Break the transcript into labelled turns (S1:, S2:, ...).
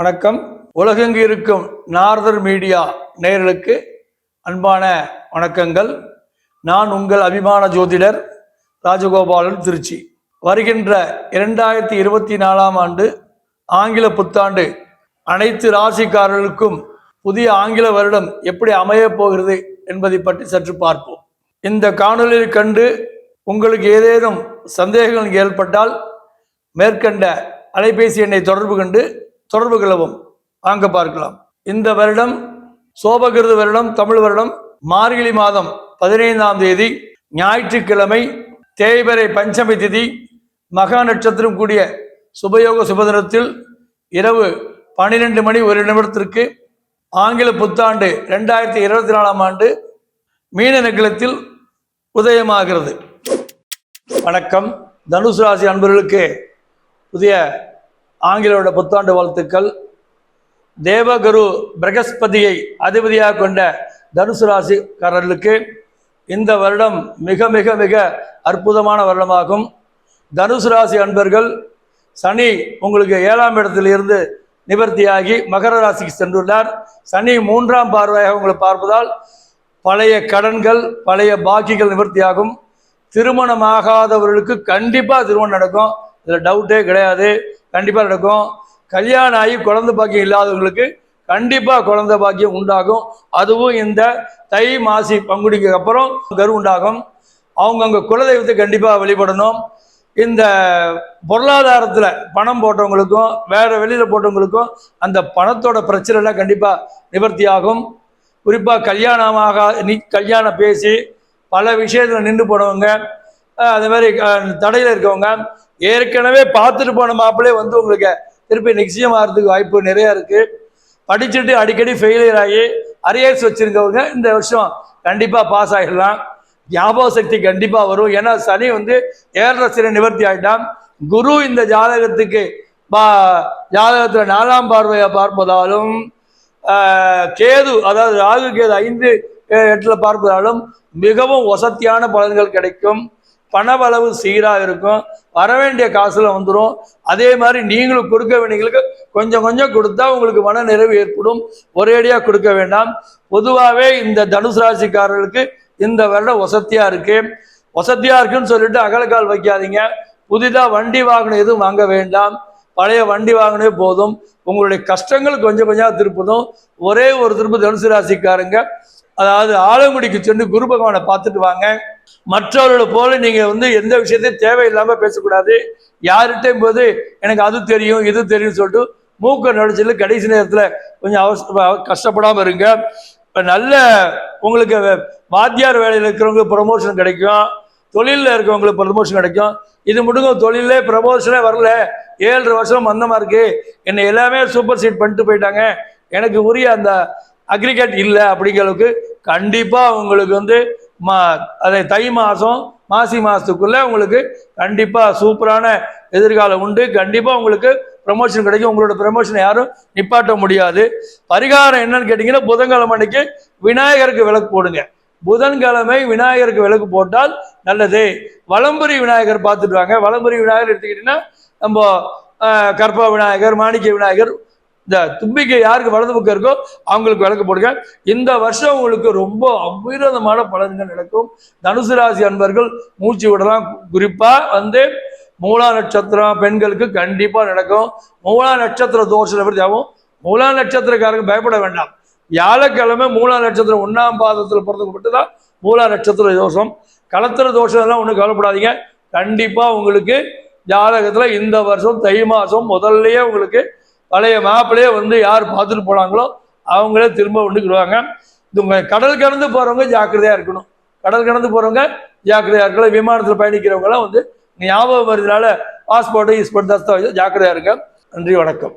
S1: வணக்கம். உலகெங்கு இருக்கும் நார்தர் மீடியா நேயர்களுக்கு அன்பான வணக்கங்கள். நான் உங்கள் அபிமான ஜோதிடர் ராஜகோபாலன் திருச்சி. வருகின்ற இரண்டாயிரத்தி இருபத்தி நாலாம் ஆண்டு ஆங்கில புத்தாண்டு அனைத்து ராசிக்காரர்களுக்கும் புதிய ஆங்கில வருடம் எப்படி அமையப் போகிறது என்பதை பற்றி சற்று பார்ப்போம். இந்த காணொலியில் கண்டு உங்களுக்கு ஏதேனும் சந்தேகங்கள் ஏற்பட்டால் மேற்கண்ட அலைபேசி எண்ணை தொடர்பு கொண்டு தொடர்பு கொள்ளவும். வாங்க பார்க்கலாம். இந்த வருடம் சோபகிருத வருடம் தமிழ் வருடம் மார்கழி மாதம் பதினைந்தாம் தேதி ஞாயிற்றுக்கிழமை தேய்பிறை பஞ்சமி திதி மகா நட்சத்திரம் கூடிய சுபயோக சுபதினத்தில் இரவு பன்னிரெண்டு மணி ஒரு நிமிடத்திற்கு ஆங்கில புத்தாண்டு ரெண்டாயிரத்தி இருபத்தி நாலாம் ஆண்டு மீன நகலத்தில் உதயமாகிறது. வணக்கம். தனுசு ராசி அன்பர்களுக்கு புதிய ஆங்கிலோட புத்தாண்டு வாழ்த்துக்கள். தேவகுரு பிரகஸ்பதியை அதிபதியாக கொண்ட தனுசு ராசிக்காரர்களுக்கு இந்த வருடம் மிக மிக மிக அற்புதமான வருடமாகும். தனுசு ராசி அன்பர்கள் சனி உங்களுக்கு ஏழாம் இடத்தில் இருந்து நிவர்த்தியாகி மகர ராசிக்கு சென்றுள்ளார். சனி மூன்றாம் பார்வையாக உங்களை பார்ப்பதால் பழைய கடன்கள் பழைய பாக்கிகள் நிவர்த்தியாகும். திருமணமாகாதவர்களுக்கு கண்டிப்பாக திருமணம் நடக்கும். இதில் டவுட்டே கிடையாது. கண்டிப்பாக நடக்கும். கல்யாணம் ஆகி குழந்தை பாக்கியம் இல்லாதவங்களுக்கு கண்டிப்பாக குழந்தை பாக்கியம் உண்டாகும். அதுவும் இந்த தை மாசி பங்குடிக்கு அப்புறம் கரு உண்டாகும். அவங்கவுங்க குலதெய்வத்தை கண்டிப்பாக வழிபடணும். இந்த பொருளாதாரத்தில் பணம் போட்டவங்களுக்கும் வேற வெளியில் போட்டவங்களுக்கும் அந்த பணத்தோட பிரச்சனைலாம் கண்டிப்பாக நிவர்த்தி ஆகும் குறிப்பாக கல்யாணமாக நீ கல்யாணம் பேசி பல விஷயத்தில் நின்று போனவங்க அந்த மாதிரி தடையில் இருக்கவங்க ஏற்கனவே பார்த்துட்டு போன மாப்பிளே வந்து உங்களுக்கு திருப்பி நிச்சயம் ஆகிறதுக்கு வாய்ப்பு நிறைய இருக்கு. படிச்சுட்டு அடிக்கடி ஃபெயிலியர் ஆகி அரியர்ஸ் வச்சிருக்கவங்க இந்த வருஷம் கண்டிப்பாக பாஸ் ஆகிடலாம் ஞாபக சக்தி கண்டிப்பாக வரும். ஏன்னா சனி வந்து ஏழரை நிவர்த்தி ஆகிட்டான் குரு இந்த ஜாதகத்துக்கு பா ஜாதகத்தில் நாலாம் பார்வையை பார்ப்பதாலும் கேது அதாவது ராகு கேது ஐந்து எட்டில் பார்ப்பதாலும் மிகவும் வசத்தியான பலன்கள் கிடைக்கும். பணவளவு சீராக இருக்கும். வர வேண்டிய காசில் வந்துடும் அதே மாதிரி நீங்களும் கொடுக்க வேண்டியவங்களுக்கு கொஞ்சம் கொஞ்சம் கொடுத்தா உங்களுக்கு மன நிறைவு ஏற்படும். ஒரேடியாக கொடுக்க வேண்டாம். பொதுவாகவே இந்த தனுசு ராசிக்காரர்களுக்கு இந்த வருடம் வசதியாக இருக்கு. வசதியாக இருக்குன்னு சொல்லிட்டு அகலக்கால் வைக்காதீங்க. புதிதாக வண்டி வாகனம் எதுவும் வாங்க வேண்டாம். பழைய வண்டி வாங்கினே போதும். உங்களுடைய கஷ்டங்கள் கொஞ்சம் கொஞ்சம் திருப்பதும். ஒரே ஒரு திருப்பு தனுசு ராசிக்காரங்க. அதாவது ஆலங்குடிக்கு சென்று குரு பகவானை பார்த்துட்டு வாங்க. மற்றவர்களை போல நீங்கள் வந்து எந்த விஷயத்தையும் தேவையில்லாமல் பேசக்கூடாது. யார்கிட்டையும் போது எனக்கு அது தெரியும் இது தெரியும் சொல்லிட்டு மூக்க நடிச்சல கடைசி நேரத்தில் கொஞ்சம் அவசர கஷ்டப்படாமல் இருங்க. இப்போ நல்ல உங்களுக்கு வாத்தியார் வேலையில் இருக்கிறவங்களுக்கு ப்ரமோஷன் கிடைக்கும். தொழிலில் இருக்கவங்களுக்கு ப்ரமோஷன் கிடைக்கும். இது முடுங்க தொழிலே ப்ரமோஷனே வரல. ஏழரை வருஷம் மந்தமாக இருக்குது என்னை எல்லாமே சூப்பர் சீட் பண்ணிட்டு போயிட்டாங்க. எனக்கு உரிய அந்த அக்ரிகேட் இல்லை அப்படிங்கிற அளவுக்கு கண்டிப்பாக உங்களுக்கு வந்து மா அதை தை மாதம் மாசி மாதத்துக்குள்ளே உங்களுக்கு கண்டிப்பாக சூப்பரான எதிர்காலம் உண்டு. கண்டிப்பாக உங்களுக்கு ப்ரமோஷன் கிடைக்கும். உங்களோட ப்ரமோஷனை யாரும் நிப்பாட்ட முடியாது. பரிகாரம் என்னன்னு கேட்டிங்கன்னா புதன்கிழமை அன்னைக்கு விநாயகருக்கு விளக்கு போடுங்க. புதன்கிழமை விநாயகருக்கு விளக்கு போட்டால் நல்லது. வளம்புரி விநாயகர் பார்த்துட்டு வாங்க. வளம்புரி விநாயகர் எடுத்துக்கிட்டிங்கன்னா நம்ம ஆஹ், விநாயகர் மாணிக்க விநாயகர் இந்த தும்பிக்கை யாருக்கு வலது பக்கம் இருக்கோ அவங்களுக்கு விளக்கு போடுங்க. இந்த வருஷம் உங்களுக்கு ரொம்ப அபீரதமான பலன்கள் நடக்கும். தனுசு ராசி அன்பர்கள் மூச்சு விடலாம். குறிப்பா வந்து மூலா நட்சத்திரம் பெண்களுக்கு கண்டிப்பா நடக்கும். மூலா நட்சத்திர தோஷம் எப்படி ஆகும். மூலா நட்சத்திரக்காரங்க பயப்பட வேண்டாம். வியாழக்கிழமை மூலா நட்சத்திரம் ஒன்னாம் பாதத்தில் பிறந்தவங்க மட்டும்தான் மூலா நட்சத்திர தோஷம். கலத்திர தோஷம் எல்லாம் ஒன்றும் கவலைப்படாதீங்க. கண்டிப்பா உங்களுக்கு ஜாதகத்துல இந்த வருஷம் தை மாசம் முதல்லயே உங்களுக்கு பழைய மாப்பிள்ளையே வந்து யார் பார்த்துட்டு போனாங்களோ அவங்களே திரும்ப கொண்டுக்கிடுவாங்க. இது கடல் கடந்து போறவங்க ஜாக்கிரதையா இருக்கணும். கடல் கடந்து போறவங்க ஜாக்கிரதையா இருக்கணும். விமானத்தில் பயணிக்கிறவங்க எல்லாம் வந்து ஞாபகம் வருதுனால பாஸ்போர்ட்டு இஸ்போர்ட் தஸ்தாவேஜ் ஜாக்கிரதையா இருக்க நன்றி வணக்கம்.